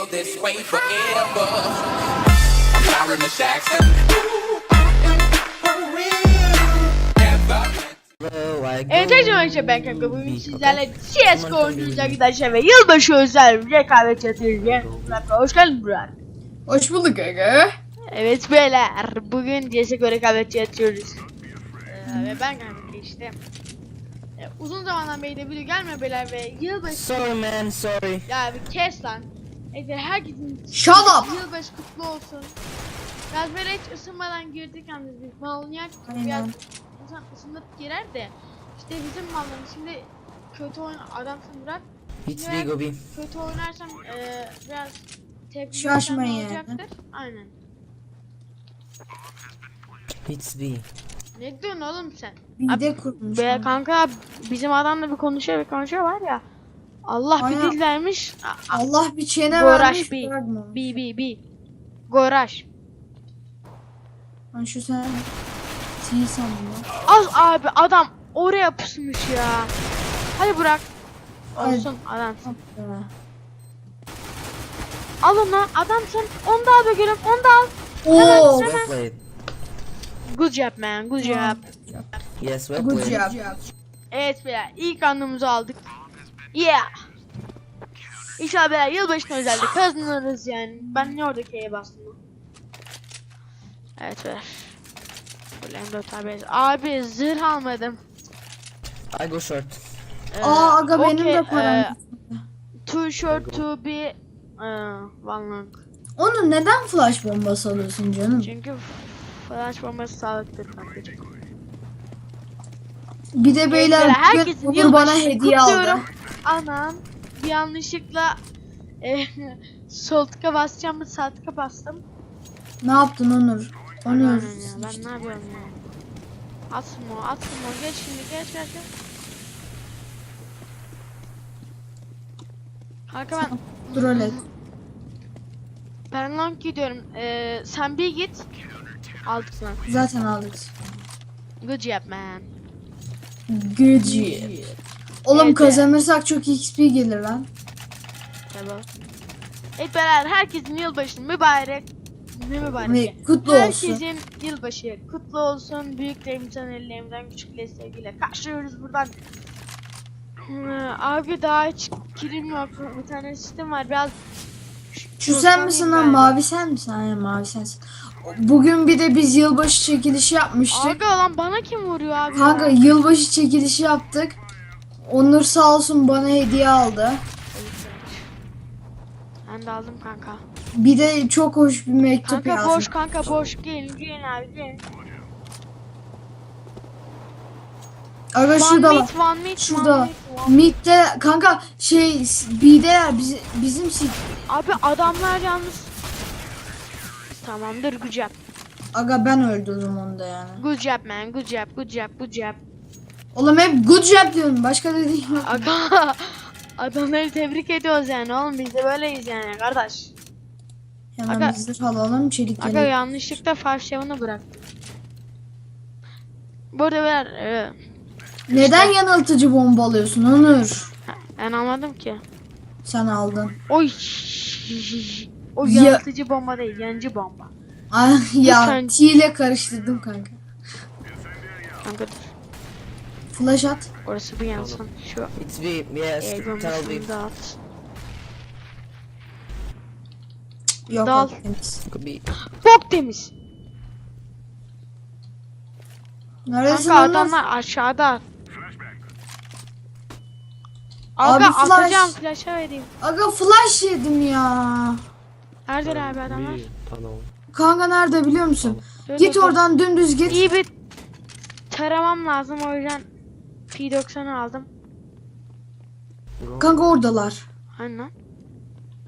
feel this way forever. I'm Jackson. Hello, I go Evet arkadaşlar ben kanka bugün sizlerle CSGO oynayacağız arkadaşlar ve yılbaşı özel bir rekabet. Burak hoş geldin Burak. Hoş bulduk aga. Evet beyler bugün CSGO rekabet yapıyoruz. Ee, ve ben kanka işte e, uzun zamandan beri de video gelmiyor beyler ve yılbaşı Sorry man, sorry. ya bir kes lan. Evet herkesin Shut up. yılbaşı kutlu olsun. Biraz böyle hiç ısınmadan girdik de biz malınyak Aynen. biraz insan ısınıp girer de işte bizim mallarımız şimdi kötü oyun adamsın Burak It's Yeah. Big Obi. kötü oynarsam e, biraz tepki gösterme yani. olacaktır. Aynen. It's B. Ne diyorsun oğlum sen? Bir de kurmuş. Be kanka bizim adamla bir konuşuyor bir konuşuyor var ya. Allah bir dil vermiş. Allah bir çene Uğraş vermiş. bir. bırakma. Bi bi bi. Goraş. Lan şu sen Sil sandım ya. Az abi adam oraya pusmuş ya. Hadi bırak. Ay. Olsun adamsın. Aferin. Al onu adamsın. Onu da al be gülüm onu da al. Oo. Well played. Good job man good job. Yes, well Good played. job. Evet beyler ilk anımızı aldık. Yeah. İnşallah beyler yılbaşına özelde kazanırız yani. Ben ne orada K'ye bastım. lan? Evet beyler. Böyle M4 abi. Abi zırh almadım. I go short. Ee, Aa aga benim okey, de param. e, Two short to be e, one long. Onu neden flash bombası alıyorsun canım? Çünkü flash bombası sağlıktır kankacığım. Bir de beyler Beyler, herkesin bana hediye aldı. Anam bir yanlışlıkla e, sol tıka basacağım mı sağ tıka bastım. Ne yaptın Onur? Onur. ya, ben ne yapıyorum ya? Atsın o. Geç şimdi, geç geç geç. Kanka ben, Troll et. ben long gidiyorum. Ee, sen bir git. Aldık lan. Zaten aldık. Good job man. Gıcı. Oğlum Evet. kazanırsak çok XP gelir lan. Tamam. Evet beyler herkesin yılbaşı mübarek. Ne mübarek? kutlu olsun. Herkesin yılbaşı kutlu olsun. Büyüklerimizden ellerimden küçükleri sevgiyle karşılıyoruz buradan. Hı, Abi daha hiç kirim yok. Bir tane sistem var. Biraz Şu sen misin lan mavi sen misin? Aynen mavi sensin. Bugün bir de biz yılbaşı çekilişi yapmıştık. Aga lan bana kim vuruyor abi? Kanka ya? yılbaşı çekilişi yaptık. Onur sağ olsun bana hediye aldı. Ben de aldım kanka. Bir de çok hoş bir mektup Kanka yazdı. boş kanka boş. Gelin gelin abi gelin. Aga şurada meet, one meet, Şurada. Mid'de kanka şey B'deler biz, bizim sit. Abi adamlar yalnız. Tamamdır good job. Aga ben öldürdüm onu da yani. Good job man good job good job good job. Oğlum hep good job diyorum. Başka dediğim yok. Aga adamları tebrik ediyoruz yani oğlum biz de böyleyiz yani kardeş. Hemen Aga- zırh alalım çelik Aga yelek. yanlışlıkla Farşev'ını bıraktım. Burada ver e, Neden yanıltıcı bomba alıyorsun Onur? ben anladım ki. Sen aldın. Oy. O Ya- yanıltıcı bomba değil yancı bomba. Ay ya Lütfen. T ile karıştırdım kanka. Kanka dur. Flash at. Orası bir yansın. Şu It's B. Yes, el tell bombasını dağıt. Yok Dal. yok, temiz. Could be. Bok temiz. Neredesin Kanka adamlar aşağıda. Abi Aga flash. atacağım flash'a vereyim. Aga flash yedim ya. Nerede abi adamlar? Kanka nerede biliyor musun? Dur, Git dur, dur. oradan dümdüz git. İyi bir taramam lazım o yüzden P90'ı aldım. Kanka oradalar. Hani lan?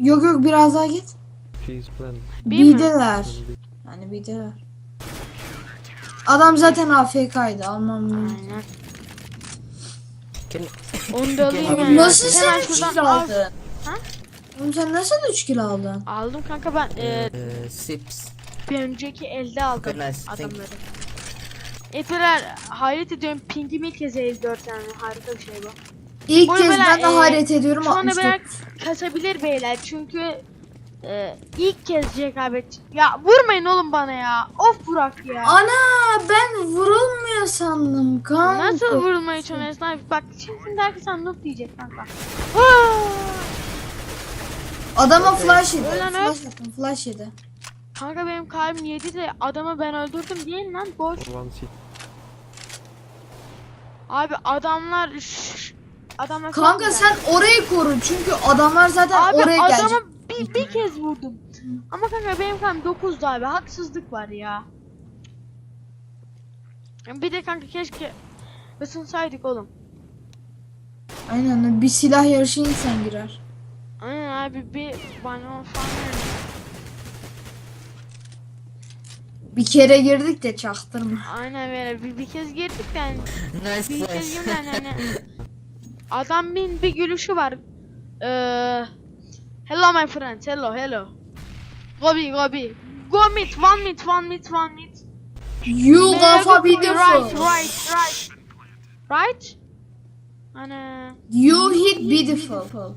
Yok yok biraz daha git. Bir mi? B'deler. Yani B'deler. Adam zaten AFK'ydı almam. Aynen. Can Onu da alayım yani. Nasıl Hemen sen 3 şuradan kill al. aldın? Ha? Oğlum sen nasıl 3 kill aldın? Aldım kanka ben e, uh, sips. bir önceki elde aldım Okay, nice. Thank you. adamları. Etbeler hayret ediyorum pingim ilk kez 54 yani harika bir şey bu. İlk Bu kez ben de e, hayret ediyorum Şu anda 64. beyler kasabilir beyler çünkü Ee, ilk kez rekabet. Ya vurmayın oğlum bana ya. Of Burak ya. Ana ben vurulmuyor sandım kanka. Nasıl vurulmaya çalışıyorsun abi? Bak şimdi sen noob diyecek kanka. Adama flash yedi. Ölen Flash attım flash yedi. Kanka benim kalbim yedi de adamı ben öldürdüm değil lan boş. One seat. Abi adamlar şşş, adamlar Kanka sen orayı koru çünkü adamlar zaten Abi oraya gelecek. adama bir, bir kez vurdum. Ama kanka benim kalbim 9'du abi. Haksızlık var ya. Bir de kanka keşke ısınsaydık oğlum. Aynen bir silah yarışı insan girer. Aynen abi bir bana falan yani. Bir kere girdik de çaktırma. Aynen böyle bir, bir kez girdik yani. Nice Bir kez girdik yani. hani. Adam bir, bir gülüşü var. Ee, hello my friend. Hello hello. Gobi gobi. Go mid one mid one mid one mid. You kafa Right beautiful. right right. Right? Ana. You hit beautiful.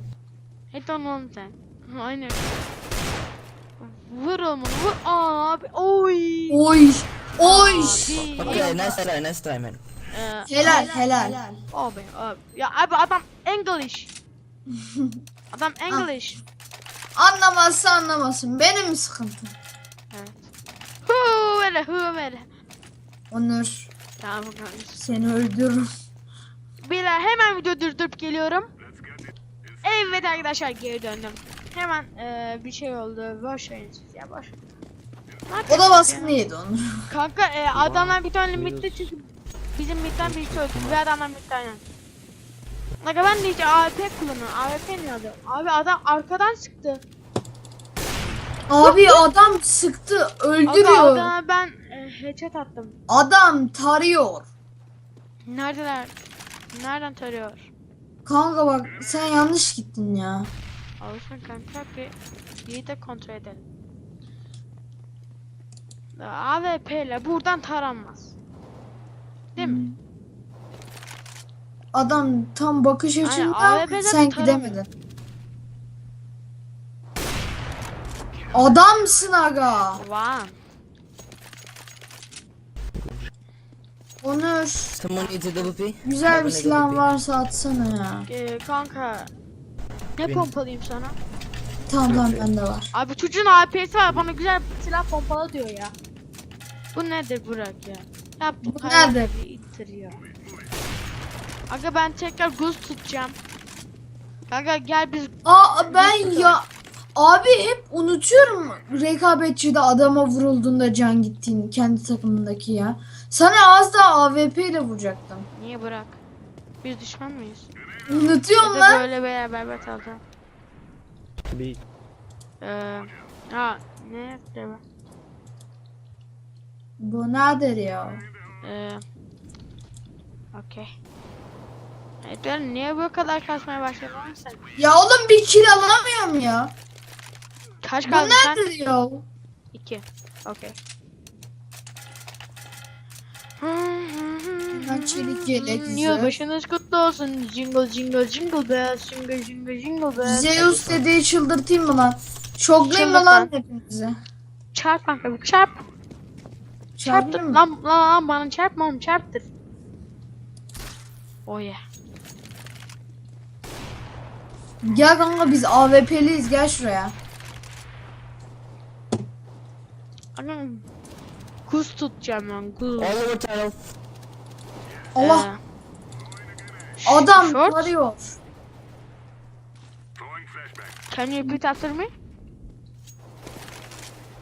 Hit on oğlum sen. Aynen. Vur oğlum vur. Abi. Oy. Oy. Oy. Okay, nice try, nice try man. Ee, Helal helal. Abi abi. Ya abi adam English. Adam English. Anlamazsa anlamasın. Benim sıkıntım. Evet. Hu böyle hu böyle. Onur Tamam seni öldürürüm. Beyler hemen video durdurup geliyorum. Evet arkadaşlar geri döndüm. Hemen eee, bir şey oldu. Boş verin siz ya boş. O da ya? baskını yedi Onur. Kanka e, adamlar bir tane midde çünkü bizim midden birisi öldü. Bir adamlar midden yani. Kanka ben de hiç AWP kullanıyorum. AWP ne adı? Abi adam arkadan sıktı. Abi adam sıktı Aga öldürüyor. adama ben e, headshot attım. Adam tarıyor. Neredeler? Nereden tarıyor? Kanka bak sen yanlış gittin ya. Olsun kanka bir iyi de kontrol edelim. AWP ile buradan taranmaz. Değil mi? Adam tam bakış Aynen, açında zaten sen gidemedin. Adamsın aga. Wow. Onur güzel bir silah varsa atsana ya. Ee, kanka ne Benim- pompalayayım sana? Tamam tamam bende var. Abi çocuğun AP'si var bana güzel silah pompala diyor ya. Bu nedir Burak ya? Ya bu nedir? ittiriyor. Aga ben tekrar guz tutacağım. Kanka gel biz Aa ben ya abi hep unutuyorum rekabetçide adama vurulduğunda can gittiğini kendi takımındaki ya. Sana az daha AWP ile vuracaktım. niye Burak? Biz düşman mıyız? Unutuyorum lan. böyle beraber batalım. B. Ee, ha ne yaptı bu? Bu nedir ya? Ee, okey. Ben niye bu kadar kasmaya başladın sen? Ya oğlum bir kill alamıyorum ya. Kaç Bu kaldın sen? nedir ya? İki. Okey. Ben çelik yelek, Yılbaşınız kutlu olsun. Jingle jingle jingle bells. Jingle jingle jingle bells. Zeus dediği çıldırtayım mı lan? Şoklayayım mı Çıldırt lan lan. hepinizi? Çarp kanka bir çarp. Çarptır. Lan, lan lan bana çarpma oğlum çarptır. Oh yeah. Gel kanka biz AWP'liyiz gel şuraya. Anam. Kuz tutacağım ben kuz. All over tunnel. Allah Ee, adam short? tarıyor. Can you repeat after me?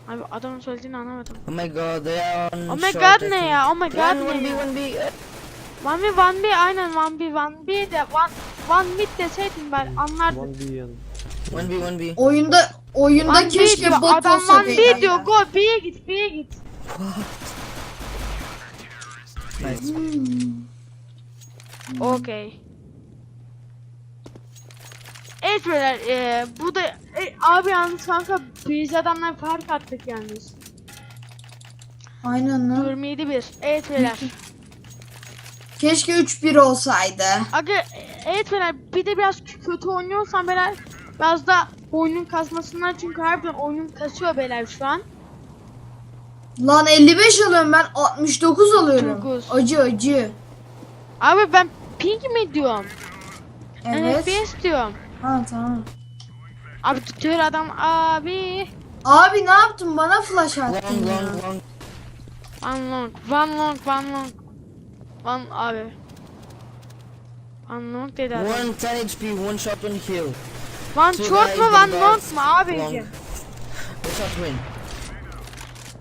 Abi adamın söylediğini anlamadım. Oh my god, they are on Oh my god ne ya? Oh my god Run, ne 1B, ya? 1B. One B, one B, aynen one B, one B de one, one mid deseydin ben anlardım. One B and 1B, 1B. Oyunda oyunda One B keşke bot adam olsa one B diyor, ya. go B'ye git, B'ye git. Nice. Okey. Evet beyler, eee bu da, e, abi yalnız kanka biz adamlar fark attık yalnız. Aynen lan. 27-1, evet beyler. Keşke 3-1 olsaydı. Aga, e, evet beyler bir de biraz kötü oynuyorsan beyler biraz da oyunun kasmasından çünkü harbiden oyunum kasıyor beyler şu an. Lan 55 alıyorum ben 69 alıyorum. Dokuz. Acı acı. Abi ben ping mi diyorum? Evet. FPS diyorum. Ha tamam. Abi tutuyor adam abi. Abi ne yaptın bana flash attın ya. One long, one long, one long. One abi. One long dedi adam. One 10 HP, one shot, one kill. One two short mu one long mu abicim? One shot win.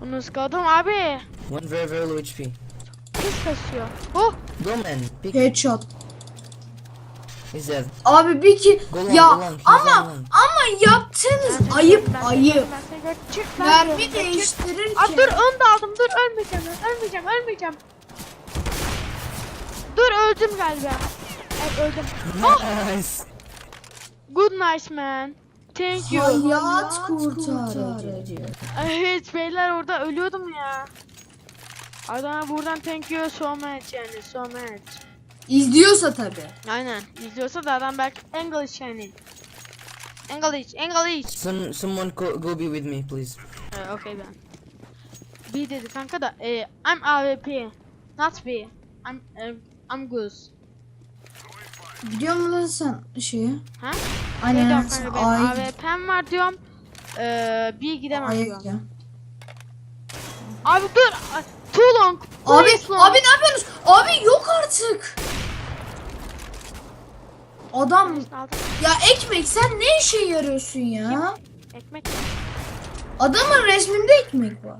Bunu sıkaldım abi. One very, very low HP. Pis kasıyor. Oh Go man, pick. Headshot. Dead. Abi bir ki ya ama ama yaptığınız Ben seni ayıp gördüm, ben seni ayıp. ben seni gördüm. Çık ben Mermi gördüm, çık. değiştirirken. Abi dur ön de aldım dur ölmeyeceğim ben, ölmeyeceğim ölmeyeceğim. Dur öldüm galiba. Evet öldüm. Oh Nice. good nice man. Thank you. Hayat kurtarıcı. Evet beyler orada ölüyordum ya. Adama buradan thank you so much yani so much. İzliyorsa tabi. Aynen izliyorsa da adam belki English yani. English English. Some, someone go, go be with me, please. Ee, okay ben. B dedi kanka da e, I'm AWP. Not B. I'm e, I'm Goose. Biliyor musun lan sen şeyi? Ha? Aynen Benim ay AWP'm var diyorum. Ee, B gidemem ay diyorum. Abi dur. Too long. Abi long. abi ne yapıyorsunuz? Abi yok artık. Adam ya ekmek sen ne işe yarıyorsun ya? Ekmek. Adamın resminde ekmek var.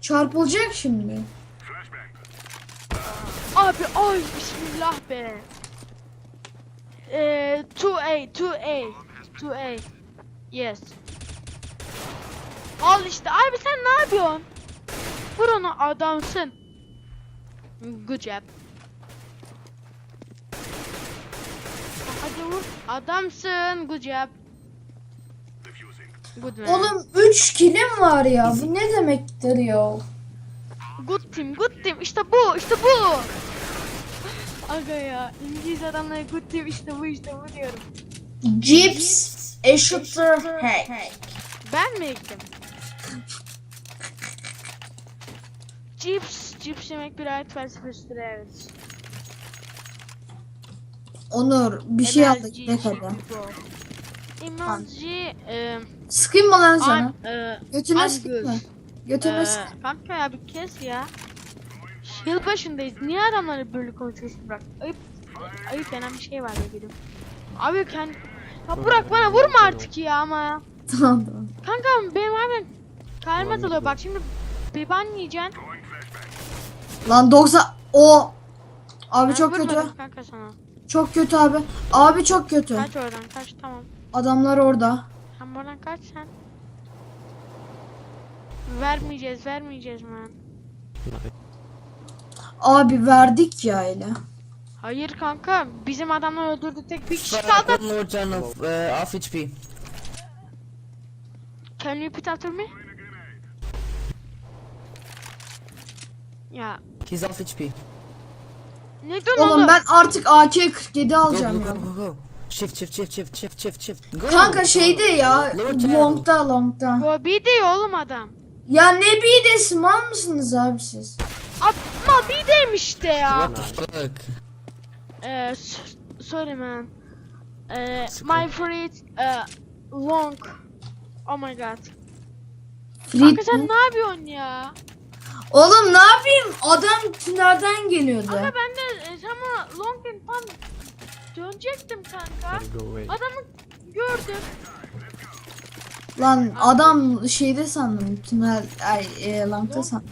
Çarpılacak şimdi. Abi ay bismillah be. Ee, 2A 2A 2A. Yes. Al işte abi sen ne yapıyorsun? Vur onu adamsın. Good job. Hadi vur. Adamsın. Good job. Good man. Oğlum 3 kilim var ya. Bu ne demektir ya? Good team, good team. İşte bu, işte bu. Aga ya, İngiliz adamlara good team işte bu, işte bu diyorum. Chips eşittir hack. Ben mi ektim? Cips, cips yemek bir hayat felsefesidir evet. Onur bir şey aldık ne kadar. Chico. MLG, e, Sıkayım mı lan sana? an, e, Götüne an sıkayım göz. mı? Götüne e, sıkayım. kanka ya bir kes ya. Yıl başındayız. Niye adamları böyle konuşuyorsun Burak? Ayıp, ayıp denen bir şey var ya benim. Abi kend... Ya Burak bana vurma artık ya ama. Tamam tamam. Kanka benim abi kalbim atılıyor. Bak şimdi bir ban yiyeceksin. Lan 90 o Abi Ben çok kötü. vurmadım Kanka sana. Çok kötü abi. Abi çok kötü. Kaç oradan kaç tamam. Adamlar orada. Sen buradan kaç sen. Vermeyeceğiz vermeyeceğiz man. Abi verdik ya öyle. Hayır kanka bizim adamlar öldürdü tek bir kişi kaldı. uh, half HP. Can you repeat after me? Ya He's half HP. ne diyorsun Oğlum oğlum? ben artık AK-47 Go, go, alacağım go, ya. go, go. Shift, shift, shift, shift, shift, shift, shift. Go. Kanka şeyde ya. Lower channel. Long'da long'da. Bu bir diyor oğlum adam. Ya ne bidesi mal mısınız abi siz? Atma bir demiş işte ya. What the fuck? Eee sorry man. Eee my friend eee long. Oh my god. Kanka sen mi? ne yapıyorsun ya? Oğlum ne yapayım? Adam tünelden geliyordu. Kanka ben de e, sana long and tam dönecektim kanka. Adamı gördüm. Lan adam şeyde sandım. Tünel ay e, Long sandım.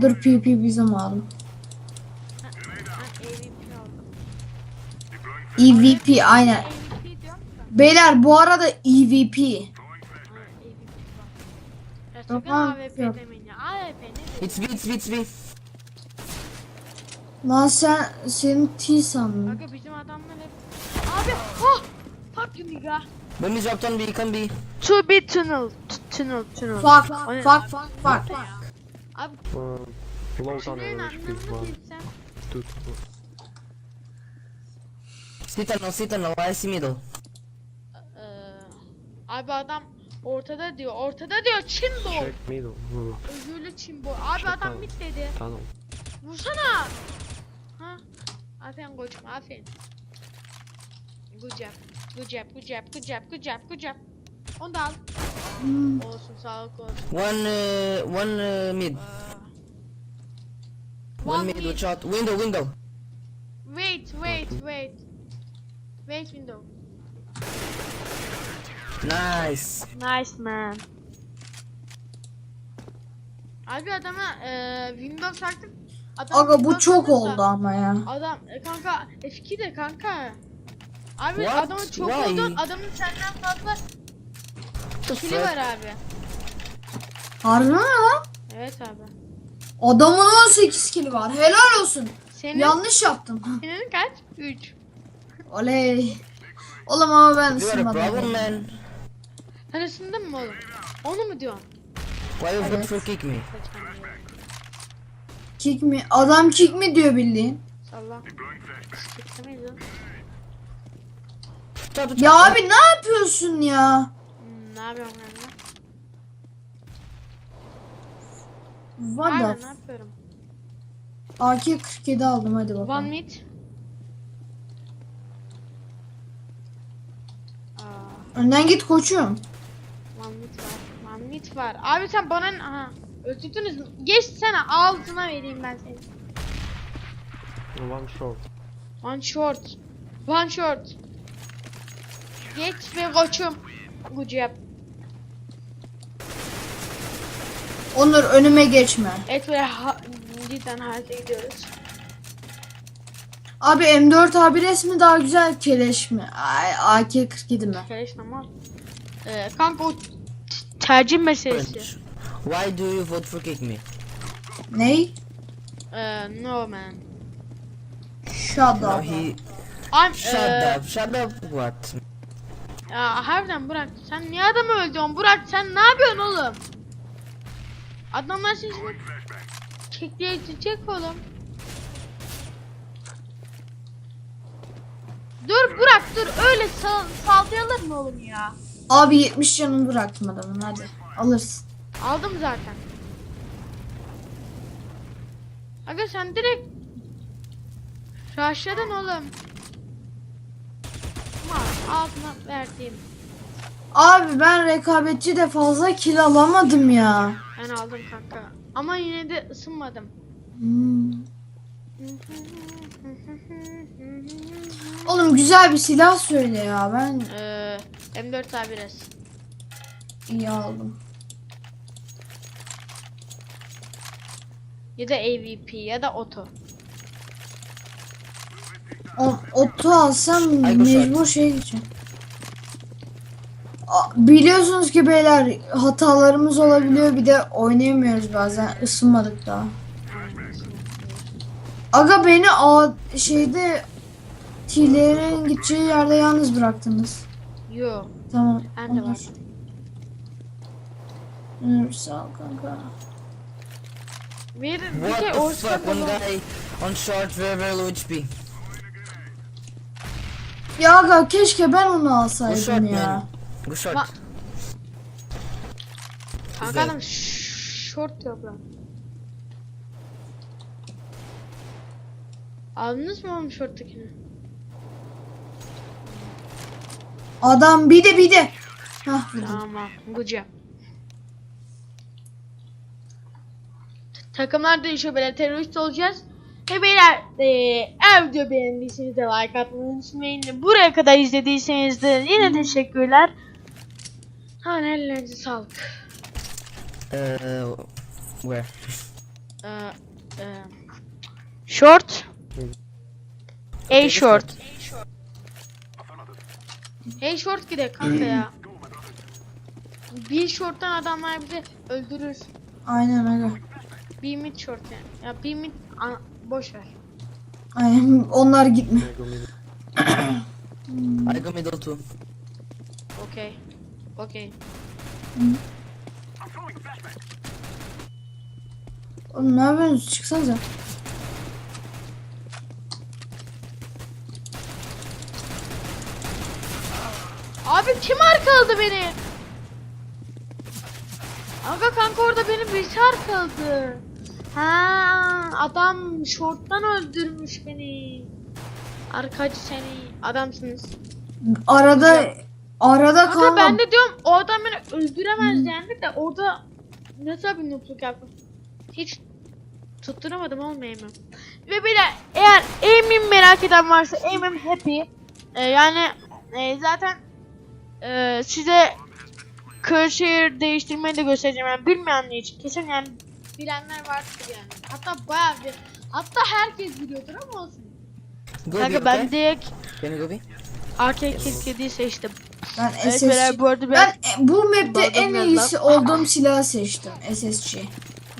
Dur PP bizim aldım. EVP aynen. Beyler bu arada EVP. Sakın Tamam, AWP yok. demeyin ya. AWP ne It's B, it's B, it's B. Lan sen senin T sandım. Kanka bizim adamlar hep... Abi oh! Fuck you nigga. When we dropped on B, come B. To be tunnel. T- tunnel tunnel. Fuck O ne? fuck fuck fuck. Abi low down cümlenin HP, anlamını one, bilsem. See tunnel, see tunnel. I see middle. Ee, abi adam ortada diyor. Ortada diyor. Çimbo. Check middle. Hmm. Özürlü Çimbo. Abi adam Tamam. mid dedi. Tunnel. Vursana. Ha? Aferin koçum aferin. Good job. Good job, good job, good job, good job, good job. Onu da al. Hmm. Olsun sağlık olsun. One, uh, one uh, mid. One, One mid, mid. watch out. Window, window. Wait, wait, wait. Wait window. Nice. Nice man. Abi adama eee Windows taktık. Adam Aga bu Windows çok da- oldu ama ya. Adam e, kanka F2 de kanka. Abi What? adamın çok Why? oldu. Adamın senden fazla kili var abi. Harbi mi lan? Evet abi. Adamın 18 kili var. Helal olsun. Senin Yanlış yaptım. senin kaç? 3. Oley. Oğlum ama ben ısınmadım. Sen ısındın mı oğlum? Onu mu diyorsun? Why you Evet. for kick me? Kick mi? Adam kick mi diyor bildiğin. Salla. Ya abi ne yapıyorsun ya? Hmm, ne yapıyorum ben lan? What Aynen the ne yapıyorum? AK-47 aldım hadi One bakalım. mid. Aa, Önden git koçum. Mid var. Mid var. Abi sen bana aha öldürdünüz mü? Geç sana altına vereyim ben seni. One short. One short. One short. Geç ve koçum. Good job. Onur önüme geçme. Evet ve ha, cidden harika gidiyoruz. Abi M4 abi resmi daha güzel keleş mi? Ay, AK-47 mi? Arkadaş tamam. Ee, kanka o tercih meselesi. Why do you vote for kick me? Ney? Ee, no man. Shut No, up. he... I'm, Shut ee, up, shut up, what? Ya harbiden Burak sen niye adamı öldürüyorsun Burak sen ne yapıyorsun oğlum? Adamlar seni şimdi kekleyecek oğlum. Dur Burak dur öyle sal saldırılır mı oğlum ya? Abi 70 canını bıraktım adamın hadi. Alırsın. Aldım zaten. Aga sen direkt Rushladın oğlum. Ama altına verdiğim. Abi ben rekabetçi de fazla kill alamadım ya. Ben aldım kanka. Ama yine de ısınmadım. Hmm. Oğlum güzel bir silah söyle ya. Ben Ee, M4 A1S. iyi aldım. Ya da AVP ya da Oto. O, otu alsam Ay, bu mecbur şey geçeceğim. A- Biliyorsunuz ki beyler hatalarımız olabiliyor bir de oynayamıyoruz bazen ısınmadık daha. Aga beni a şeyde T'lerin gideceği yerde yalnız bıraktınız. Yo. Tamam. Ben de var. Onur, sağ ol kanka. Bir, bir What şey orta? One guy on short, very, low HP. Ya aga keşke ben onu alsaydım ya. man. Go short. Kanka adam short yok lan. Aldınız mı oğlum short'takini? Adam bir de bir de. Hah vurdum. Tamam. Job. Takımlar değişiyor böyle terörist olacağız. Ve beyler eee eğer video beğendiyseniz de like atmayı unutmayın. Buraya kadar izlediyseniz de yine teşekkürler. Ha ellerinize sağlık. Uh, where? Ee, e, short. A short. Hey short gide kanka ya. Bir short'tan adamlar bizi öldürür. Aynen aga. Bir mid short yani. Ya bir mid a- boş ver. Aynen onlar gitme. I go middle. Too. Okey. Okey. Oğlum ne yapıyorsunuz? Çıksanıza. Abi kim arkaladı beni? Aga kanka orada beni birisi arkaladı. Ha adam şorttan öldürmüş beni. Arkacı seni adamsınız. Arada arada Kanka kanka. ben de diyorum o adam beni öldüremez yani de orada nasıl bir nutluk yaptım. Hiç tutturamadım olmayayım? Ve bir de eğer aim'im merak eden varsa aim'im happy. Ee, yani e, zaten e, size Cursor değiştirmeyi de göstereceğim yani bilmeyenler için kesin yani bilenler vardır yani. Hatta bayağı bir hatta herkes biliyordur ama olsun. Kanka ben direkt Can you Gobi? AK-47'yi seçtim. Ben Evet SSC. bu arada ben, Ben e, bu map'te en iyisi daha. olduğum silahı seçtim. SSC.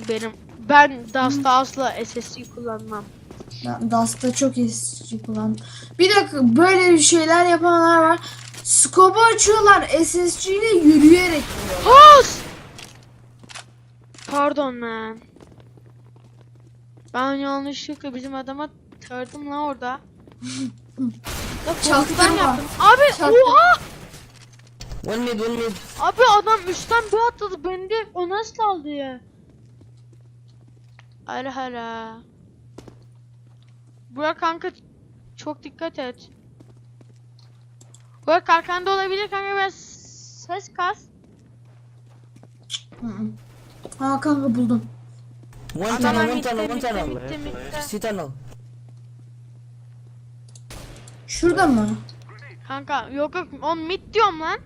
benim ben Dust'ta asla SSC kullanmam. Ben Dust'ta çok SSC kullandım. Bir dakika böyle bir şeyler yapanlar var. Scope'u açıyorlar SSC ile yürüyerek. Has! Pardon lan. Ben yanlışlıkla bizim adama tırdım lan orada. Ya Çaktırma. yaptım. Abi Çaktırma. oha! One mid, one mid. Abi adam üstten bir atladı. Beni de o nasıl aldı ya? Hala hala. Burak kanka çok dikkat et. Burak arkanda olabilir kanka ben ses kas. Hı hı. Ha kanka buldum. One tunnel, one tunnel, one tunnel. See tunnel. Şurada mı? Kanka yok yok on mid diyorum lan.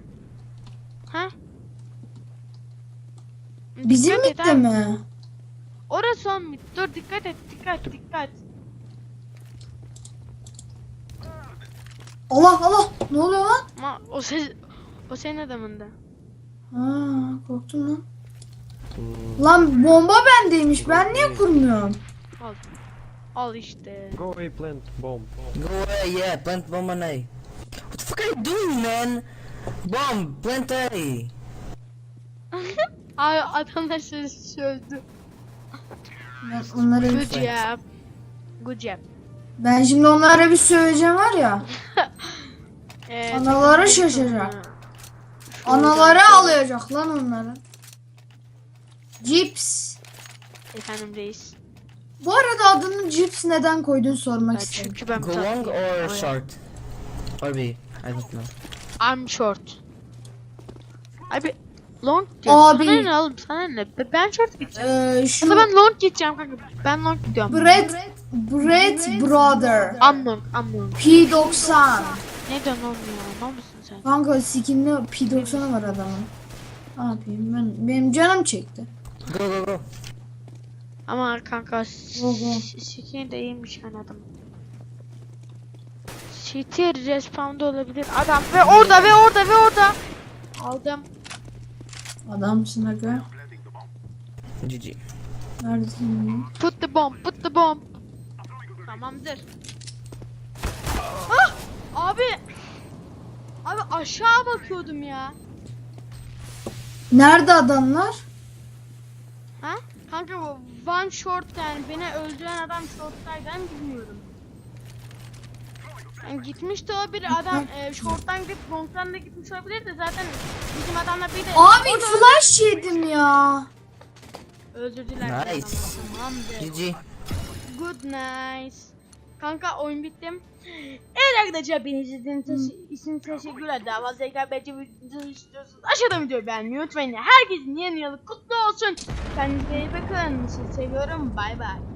Ha? Bizim midde mi? Orası on mid. Dur dikkat et dikkat dikkat. Allah Allah ne oluyor lan? Ama o ses o senin adamında. Ha korktum lan. Lan bomba bendeymiş. Ben niye kurmuyorum? Al. Al işte. Go away, plant bomb. Go away, yeah, plant bomb on A. What the fuck are you doing, man? Bomb, plant A. Ay adamlar söyledi. Ben onlara Good job. Good job. Ben şimdi onlara bir söyleyeceğim var ya. Ee, sonra- Anaları Şuradan- alacak lan onları. Cips. Efendim reis. Bu arada adını Cips neden koydun sormak Ya istedim. çünkü ben Go long or short? Or B? I don't know. I'm short. Abi long. Abi. Sana ne oğlum sana ne? Be- Ben short gideceğim. Ee, şu Ya da ben long gideceğim kanka. Ben long gidiyorum. Brad, Brad Brother. I'm long, I'm long. P90. Ne diyorsun oğlum ya? Ne musun sen? Kanka skinli P90'ı var adamın. Ne yapayım ben benim canım çekti. Go, go, go. Ama kanka skin de iyiymiş anladım. City respawn'da olabilir adam ve orada ve orada ve orada. Aldım. Adamsın aga. GG. Neredesin? Put the bomb, put the bomb. Tamamdır. Ah! Abi. Abi aşağı bakıyordum ya. Nerede adamlar? Ha? Kanka bu one short yani beni öldüren adam shorttaydı ben bilmiyorum. Yani gitmiş de olabilir adam e, shorttan gidip long'dan da gitmiş olabilir de zaten bizim adamla bir de Abi o da flash yedim ya. öldürdüler. Nice. Tamamdır. GG. Good nice. Kanka oyun bitti. Evet arkadaşlar beni izlediğiniz için teşekkürler. Daha fazla rekabetçi videosu istiyorsanız aşağıdan videoyu beğenmeyi unutmayın. Herkesin yeni yılı kutlu olsun. Kendinize iyi bakın. Sizi seviyorum. Bay bay.